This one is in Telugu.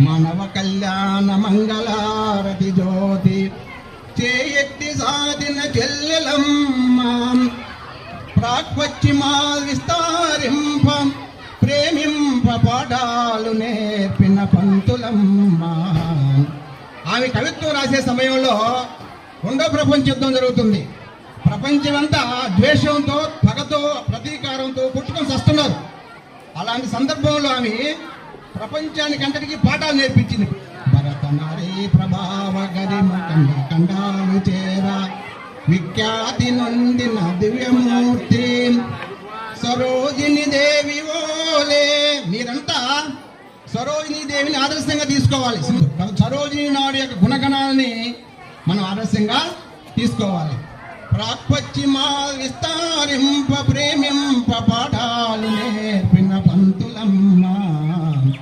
మానవ కళ్యాణ మంగళారతి జ్యోతి. చేయెత్తి సాధిన చెల్లెలమ్మ. ప్రాక్వచ్చిమా విస్తారింప. ప్రేమింప పాఠాలు నేర్పిన పంతులమ్మ. ఆమె కవిత్వం రాసే సమయంలో రెండో ప్రపంచ యుద్ధం జరుగుతుంది. ప్రపంచమంతా ద్వేషంతో పగతో ప్రతీకారంతో కొట్టుకొని వస్తున్నారు అలాంటి సందర్భంలో ఆమె ప్రపంచానికి అంతటికీ పాఠాలు నేర్పించింది. భరత నారీ ప్రభావ గరిమ కండ కండాలు చేర. విఖ్యాతి నొందిన దివ్యమూర్తి. సరోజిని దేవి ఓలే. మీరంతా సరోజిని దేవిని ఆదర్శంగా తీసుకోవాలి. సరోజిని నాడు యొక్క గుణగణాలని మనం ఆదర్శంగా తీసుకోవాలి. ప్రాక్పశ్చిమా విస్తారింప